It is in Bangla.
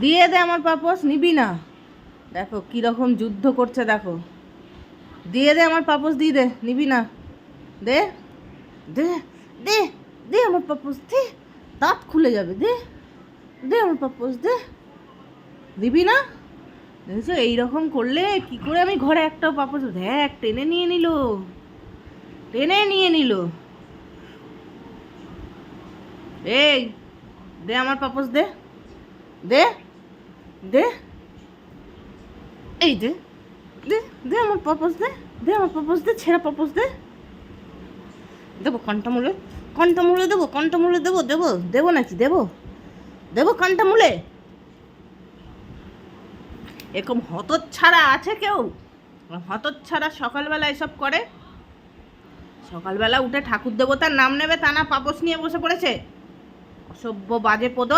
দিয়ে দে আমার পাপস নিবি না। দেখো কীরকম যুদ্ধ করছে, দেখো। দিয়ে দে আমার পাপস দিয়ে দে, নিবি না। দে দে দে দে আমার পাপস দে। দাঁত খুলে যাবে, দে দে আমার পাপস দে। দিবি না? দেখেছ, এইরকম করলে কি করে আমি ঘরে একটা পাপস দেখ, টেনে নিয়ে নিল। টেনে নিয়ে নিল। এই, দে আমার পাপস দে। দে দে। এই দে দে দে আমার পাপস দে দে আমার পাপস দে, ছেঁড়া পাপস দে। দেবো কন্টা মূলে কন্টা মূলে দেবো কন্টা মূলে দেবো দেবো দেবো নাকি, দেবো? দেবো কন্টা মূলে এরকম হতচ্ছাড়া আছে কেউ? হতচ্ছাড়া সকালবেলা এসব করে? সকালবেলা উঠে ঠাকুর দেবতার নাম নেবে, তা না পাপস নিয়ে বসে পড়েছে? অসভ্য বাজে পদ।